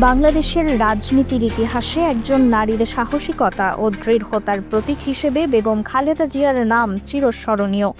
বাংলাদেশের রাজনীতির ইতিহাসে একজন নারীর সাহসিকতা ও দৃঢ়তার প্রতীক হিসেবে বেগম খালেদা জিয়ার নাম চিরস্মরণীয়।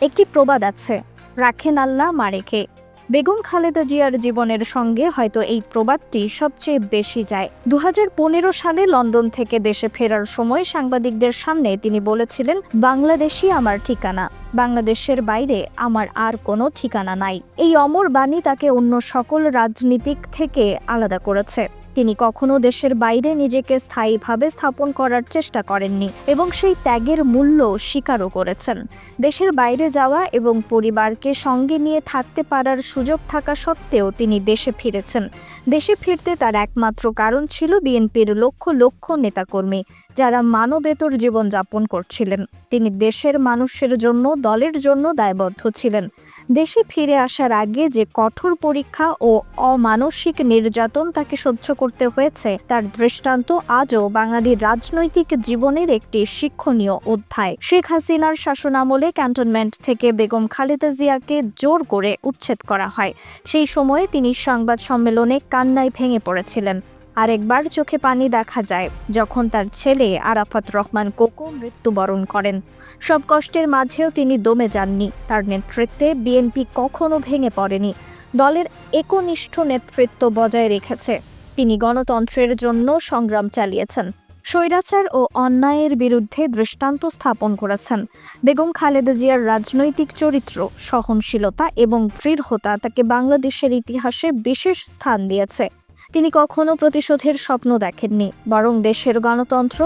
একটি প্রবাদ আছে, রাখেন আল্লাহ মারেকে বেগম খালেদা জিয়ার জীবনের সঙ্গে হয়তো এই প্রবাদটি সবচেয়ে বেশি যায়। দু হাজার পনেরো সালে লন্ডন থেকে দেশে ফেরার সময় সাংবাদিকদের সামনে তিনি বলেছিলেন, বাংলাদেশই আমার ঠিকানা। বাংলাদেশের বাইরে আমার আর কোনো ঠিকানা নাই। এই অমর বাণী তাকে অন্য সকল রাজনীতিক থেকে আলাদা করেছে। তিনি কখনো দেশের বাইরে নিজেকে স্থায়ীভাবে স্থাপন করার চেষ্টা করেননি এবং সেই ত্যাগের মূল্য স্বীকারও করেছেন। দেশের বাইরে যাওয়া এবং পরিবারকে সঙ্গে নিয়ে থাকতে পারার সুযোগ থাকা সত্ত্বেও তিনি দেশে ফিরেছেন। দেশে ফিরতে তার একমাত্র কারণ ছিল বিএনপির লক্ষ লক্ষ নেতাকর্মী যারা মানবেতর জীবনযাপন করছিলেন। তিনি দেশের মানুষের জন্য, দলের জন্য দায়বদ্ধ ছিলেন। দেশে ফিরে আসার আগে যে কঠোর পরীক্ষা ও অমানসিক নির্যাতন তাকে সহ্য করতে হয়েছে, তার দৃষ্টান্ত আজও বাঙালির রাজনৈতিক জীবনের একটি শিক্ষণীয় অধ্যায়। শেখ হাসিনার শাসনামলে ক্যান্টনমেন্ট থেকে বেগম খালেদা জিয়াকে জোর করে উচ্ছেদ করা হয়। সেই সময়ে তিনি সংবাদ সম্মেলনে কান্নায় ভেঙে পড়েছিলেন। আরেকবার চোখে পানি দেখা যায়, যখন তার ছেলে আরাফাত রহমান কোকো মৃত্যুবরণ করেন। সব কষ্টের মাঝেও তিনি দমে যাননি। তার নেতৃত্বে বিএনপি কখনো ভেঙে পড়েনি। দলের একনিষ্ঠ নেতৃত্ব বজায় রেখেছে। তিনি গণতন্ত্রের জন্য সংগ্রাম চালিয়েছেন। স্বৈরাচার ও অন্যায়ের বিরুদ্ধে দৃষ্টান্ত স্থাপন করেছেন। বেগম খালেদা জিয়ার রাজনৈতিক চরিত্র, সহনশীলতা এবং দৃঢ়তা তাকে বাংলাদেশের ইতিহাসে বিশেষ স্থান দিয়েছে। তিনি কখনো প্রতিশোধের স্বপ্ন দেখেননি, বরং দেশের গণতন্ত্র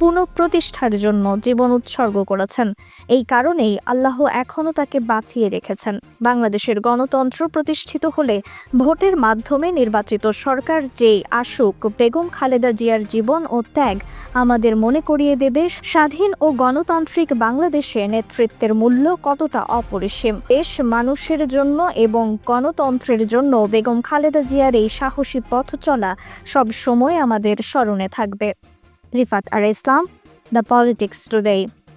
পুনঃপ্রতিষ্ঠার জন্য জীবন উৎসর্গ করেছেন। এই কারণেই আল্লাহ এখনও তাকে বাঁচিয়ে রেখেছেন। বাংলাদেশের গণতন্ত্র প্রতিষ্ঠিত হলে ভোটের মাধ্যমে নির্বাচিত সরকার যেই আসুক, বেগম খালেদা জিয়ার জীবন ও ত্যাগ আমাদের মনে করিয়ে দেবে স্বাধীন ও গণতান্ত্রিক বাংলাদেশে নেতৃত্বের মূল্য কতটা অপরিসীম। দেশ মানুষের জন্য এবং গণতন্ত্রের জন্য বেগম খালেদা জিয়ার এই সাহসী পথ চলা সব সময় আমাদের স্মরণে থাকবে। Rifat Arislam, The Politics Today.